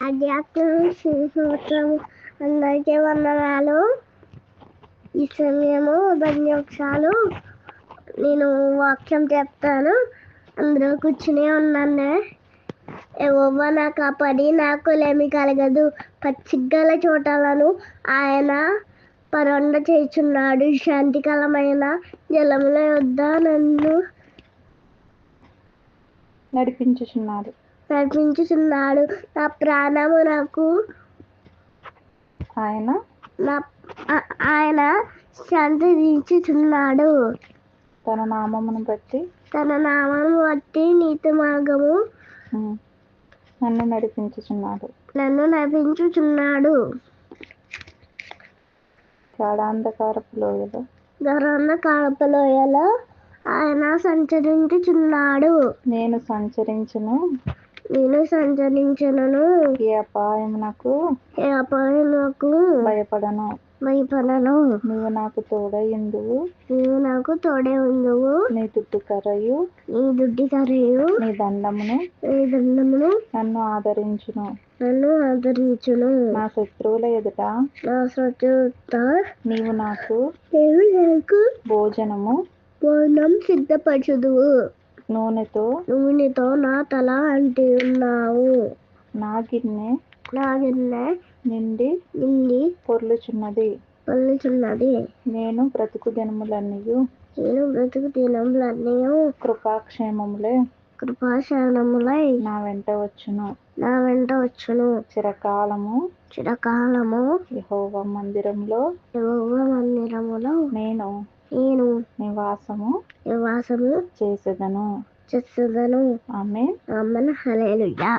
అధ్యాత్మ సూత్రం అందరికీ వందనాలు. ఈ సమయము ధన్యవాదాలు నేను వాక్యం చెప్తాను. అందరూ కూర్చుని ఉన్నాను. యెహోవా నాకు పడి నాకు లేమి కలగదు. పచ్చిగల చోటలను ఆయన పరండ చేస్తున్నాడు శాంతికరమైన జలముల యొద్ద నన్ను నడిపించుచున్నాడు. నడిపించుచున్నాడు నా ప్రాణము నాకు ఆయన? నా ఆయన శాంతించుచున్నాడు తన నామమును బట్టి? తన నామం బట్టి నీతి మార్గము నన్ను నడిపించుచున్నాడు. నన్ను నడిపించుచున్నాడు. గాఢాంధకారపు లోయలో ఆయన సంచరించుచున్నాడు. నేను సంచరించును. నేను సంచరించను ఏ అపాయమునకు ఏ అపాయములకు భయపడను. భయపడను. నీవు నాకు తోడయిందువు నీవు నాకు తోడే ఉందువు నీ దుడ్డు కర్రయు నీ దుడ్డి కరయు. నీ దండమును. నీ దండమును నన్ను ఆదరించును. నన్ను ఆదరించును. నా శత్రువుల ఎదుట నా సత్యుత నీవు నాకు నేను నాకు భోజనము. పూర్ణం సిద్ధపరచుదువు. నూనెతో నూనెతో నా తల అంటి ఉన్నావు. నా గిన్నె నా గిన్నె నిండి నిండి పొర్లుచున్నది. పల్లుచున్నది నేను బ్రతుకు దినములన్నీ నేను బ్రతుకు దినములన్నీ కృపాక్షేమములే. కృపాశరణములై నా వెంట వచ్చును. నా వెంట వచ్చును. చిరకాలము చిరకాలము యెహోవా మందిరంలో యెహోవా మందిరములో నేను నేను నివాసము నివాసము చేసేదను. చేసేదను. ఆమె అమ్మన హల్లెలూయా.